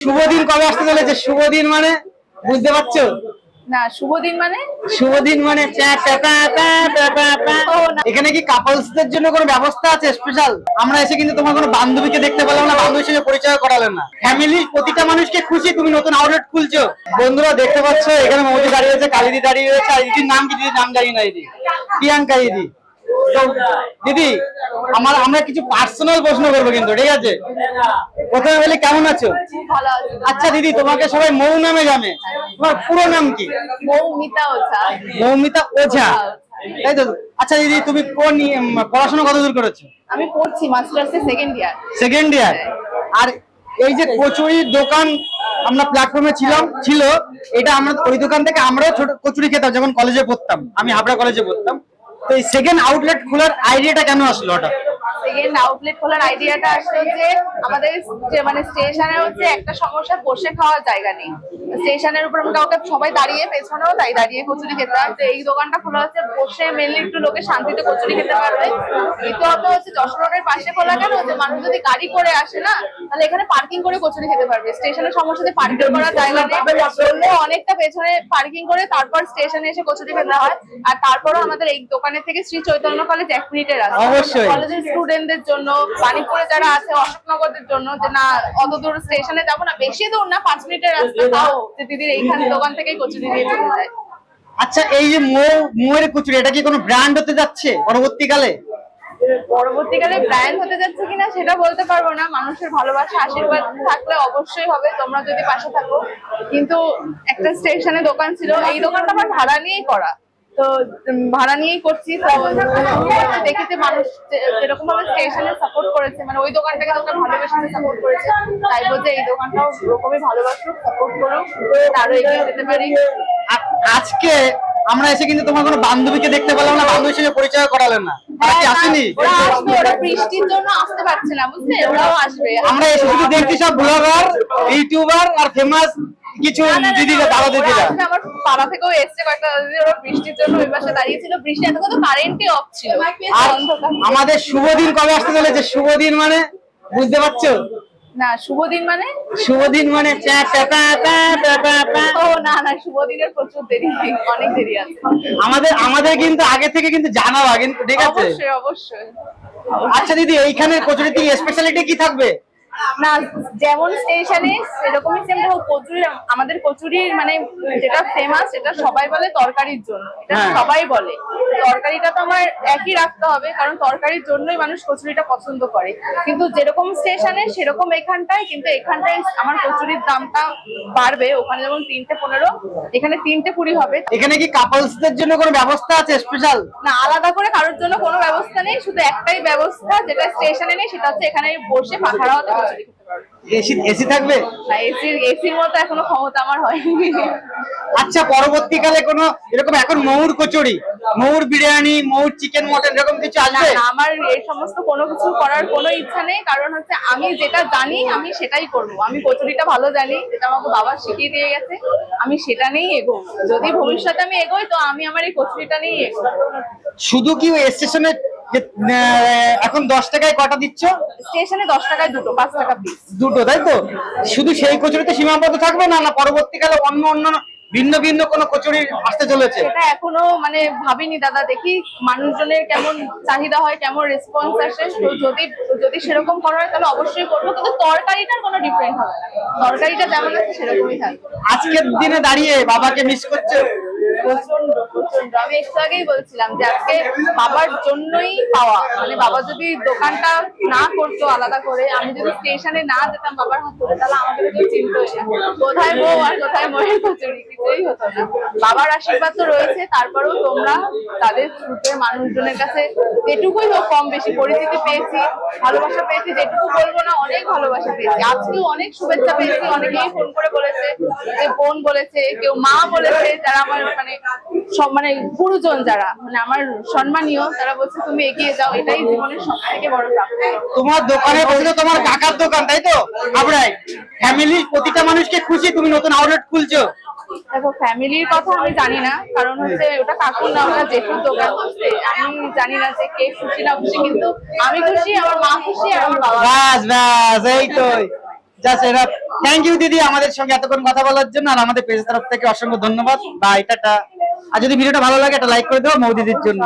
শুভ দিন কবে আসতে চলেছে শুভ দিন মানে? বুঝতে পারছ? না শুভ দিন মানে শুভ দিন মানে। এখানে কি কাপলসদের জন্য কোনো ব্যবস্থা আছে স্পেশাল আমরা এসে কিন্তু তোমার কোনো বান্ধবীকে দেখতে পেলাম না বান্ধবীর সঙ্গে পরিচয় করালেন না। ফ্যামিলির প্রতিটা মানুষকে খুশি তুমি নতুন আউটলেট খুলছো। বন্ধুরা দেখতে পাচ্ছ এখানে মৌজি দাঁড়িয়ে রয়েছে কালিদি দাঁড়িয়ে রয়েছে আর দিদির নাম কি দিদির নাম জানি না দিদি প্রিয়াঙ্কা দিদি দিদি আমার আমরা কিছু পার্সোনাল প্রশ্ন করব কিন্তু ঠিক আছে? প্রথমে বলি কেমন আছো? আচ্ছা দিদি তোমাকে সবাই মৌ নামে জানে। তোমার পুরো নাম কি? মৌমিতা ওঝা। মৌমিতা ওঝা। তাই তো? আচ্ছা দিদি তুমি কোন ই- পড়াশোনা কত দূর করেছ? আমি পড়ছি masters second year second year আর এই যে কচুরির দোকান আমরা প্ল্যাটফর্মে ছিলাম ছিল এটা আমরা ওই দোকান থেকে আমরাও ছোট কচুরি খেতাম যখন কলেজে পড়তাম। আমি হাবড়া কলেজে পড়তাম। সেকেন্ড আউটলেট খোলার আইডিয়াটা কেন আসলো হঠাৎ? সেকেন্ড আউটলেট খোলার আইডিয়াটা আসলো যে আমাদের যে মানে স্টেশনে হচ্ছে একটা সমস্যা বসে খাওয়ার জায়গা নেই। স্টেশনের উপর আমরা কাউকে সবাই দাঁড়িয়ে পেছনেও তাই দাঁড়িয়ে কচুরি খেতে হয়। তো এই দোকানটা খোলা হচ্ছে বসে মেনলি একটু লোকে শান্তিতে কচুরি খেতে পারবে। দ্বিতীয়ত হচ্ছে যশোর রোডের পাশে খোলা কেন? যে মানুষ যদি গাড়ি করে আসে না তাহলে এখানে পার্কিং করে কচুরি খেতে পারবে। স্টেশনের সমস্যাতে পার্কিং করার জায়গা নেই অনেকটা পেছনে পার্কিং করে তারপর স্টেশনে এসে কচুরি খেতে হয়। আর তারপরও আমাদের এই দোকানের থেকে শ্রী চৈতন্য কলেজ এক মিনিটের রাস্তা। কলেজের স্টুডেন্টদের জন্য বাণীপুরে যারা আছে অশোকনগরদের জন্য যে না অত দূর স্টেশনে যাব না বেশি দূর না পাঁচ মিনিটের রাস্তা তাও যে দিদির এইখানে দোকান থেকেই কচুরি দিয়ে চলে যায়। আচ্ছা এই যে মৌ মৌয়ের কচুরি এটা কি কোনো ব্র্যান্ড হতে যাচ্ছে পরবর্তীকালে? পরবর্তীকালে ব্র্যান্ড হতে যাচ্ছে কিনা সেটা বলতে পারব না। মানুষের ভালোবাসা আশীর্বাদ থাকলে অবশ্যই হবে তোমরা যদি পাশে থাকো। কিন্তু একটা স্টেশনে দোকান ছিল এই দোকানটা আমার ভাড়া নিয়েই করা। তো ভাড়া নিয়েই করছি। তো দেখেছে মানুষ যেরকম ভাবে স্টেশনে সাপোর্ট করেছে। মানে ওই দোকানটাকে ভালোবেসে সাপোর্ট করেছে। তাই বলছে এই দোকানটাও ওরকমই ভালোবাসুক সাপোর্ট করুক আরও এগিয়ে যেতে পারি। আজকে আমরা এসে কিন্তু তোমার কোনো বান্ধবীকে দেখতে পেলাম না বান্ধবীর সঙ্গে পরিচয় করালেন না। ওরা আসেনি? ওরা আসবে ওরা বৃষ্টির জন্য আসতে পারছে না বুঝলে? ওরাও আসবে। আমরা এসে শুধু দেখছি সব ব্লগার ইউটিউবার আর ফেমাস কিছু দিদিরা। দাদা দিদিরা আমার পাড়া থেকেও এসছে কয়েকটা দিদি ওরা বৃষ্টির জন্য ওই পাশে দাঁড়িয়েছিল বৃষ্টি এত তো কারেন্টই অফ ছিল। আর আমাদের শুভ দিন কবে আসতে চলেছে? শুভ দিন মানে? বুঝতে পারছ? না শুভ দিন মানে শুভ দিন মানে। ও না না শুভ দিনের প্রচুর দেরি অনেক দেরি আছে। আমাদের আমাদের কিন্তু আগে থেকে কিন্তু জানাবা কিন্তু ঠিক আছে? অবশ্যই অবশ্যই। আচ্ছা দিদি এইখানে কচুরিতে স্পেশালিটি কি থাকবে? না যেমন স্টেশনে সেরকমই সেম দেখো কচুরি আমাদের কচুরির মানে যেটা ফেমাস সেটা সবাই বলে তরকারির জন্য। এটা হ্যাঁ। সবাই বলে। তরকারিটা তো আমার একই রাখতে হবে কারণ তরকারির জন্যই মানুষ কচুরিটা পছন্দ করে। কিন্তু যেরকম স্টেশনে সেরকম এখানটায় কিন্তু এখানটায় আমার কচুরির দামটা বাড়বে। ওখানে যেমন তিনটে পনেরো এখানে তিনটে কুড়ি হবে। এখানে কি কাপলসদের জন্য কোনো ব্যবস্থা আছে স্পেশাল না আলাদা করে কারোর জন্য কোনো ব্যবস্থা নেই। শুধু একটাই ব্যবস্থা যেটা স্টেশনে নেই সেটা হচ্ছে এখানে বসে পাখাড়া হতে এসি এসি থাকবে? না এসির এসির মতো এখনও ক্ষমতা আমার হয়নি। আচ্ছা পরবর্তীকালে কোনো এরকম এখন মৌর কচুরি মৌর বিরিয়ানি মৌর চিকেন মটন এরকম কিছু আসবে? না, আমার এই সমস্ত কোনো কিছু করার কোনো ইচ্ছা নেই কারণ হচ্ছে আমি যেটা জানি আমি সেটাই করব। আমি কচুরিটা ভালো জানি যেটা আমাকে বাবা শিখিয়ে দিয়ে গেছে আমি সেটা নিয়েই এগোবো। যদি ভবিষ্যতে আমি এগোই তো আমি আমার এই কচুরিটা নিয়েই এগোবো। শুধু কি ওই স্টেশনে যে, আহ, এখন দশ টাকায় কটা দিচ্ছ? স্টেশনে দশ টাকায় দুটো পাঁচ টাকা পিস দুটো তাই তো? শুধু সেই কচুরিতে সীমাবদ্ধ থাকবে না না পরবর্তীকালে অন্য অন্য ভিন্ন ভিন্ন কোনো কচুরি আসতে চলেছে? সেটা এখনও মানে ভাবিনি দাদা দেখি মানুষজনের কেমন চাহিদা হয় কেমন রেসপন্স আসে। যদি যদি সেরকম করা হয় তাহলে অবশ্যই করব। কিন্তু তরকারিটার কোনো ডিফারেন্ট হবে না। তরকারিটা যেমন আছে সেরকমই থাকবে। আজকের দিনে দাঁড়িয়ে বাবাকে মিস করছ? আমি একটু আগেই বলছিলাম যে আজকে বাবার জন্যই পাওয়া। মানে বাবা যদি দোকানটা না করতো আলাদা করে, আমি যদি স্টেশনে না যেতাম বাবার তাহলে আমাদের কেউ চিনতই না কোথায় বউ আর কোথায় কিছুই হতো না। বাবার আশীর্বাদ তো রয়েছে, তারপরেও তোমরা তাদের থ্রুতে মানুষজনের কাছে যেটুকুই হোক কম বেশি পরিচিতি পেয়েছি, ভালোবাসা পেয়েছি, যেটুকু বলব না, অনেক ভালোবাসা পেয়েছি। আজকেও অনেক শুভেচ্ছা পেয়েছি, অনেকেই ফোন করে বলেছে, যে বোন বলেছে, কেউ মা বলেছে, যারা আমার মানে সব মানে গুরুজন যারা মানে আমার সম্মানীয় তারা বলছে তুমি এগিয়ে যাও এটাই জীবনের সব থেকে বড় প্রাপ্তি তোমার দোকানে তো তোমার কাকার দোকান তাই তো? হাবড়ায় ফ্যামিলির প্রতিটা মানুষকে খুশি তুমি নতুন আউটলেট খুলছো। দেখো ফ্যামিলির কথা আমি জানি না কারণ হচ্ছে ওটা কাকুর না ওটা জেঠুর দোকান হচ্ছে আমি জানি না যে কে খুশি না খুশি কিন্তু আমি খুশি আমার মা খুশি আর আমার বাবা ব্যাস ব্যাস এই তো। থ্যাংক ইউ দিদি আমাদের সঙ্গে এতক্ষণ কথা বলার জন্য, আর আমাদের পেজের তরফ থেকে অসংখ্য ধন্যবাদ। বা এটাটা আর যদি ভিডিওটা ভালো লাগে, একটা লাইক করে দেবো মৌ দিদির জন্য।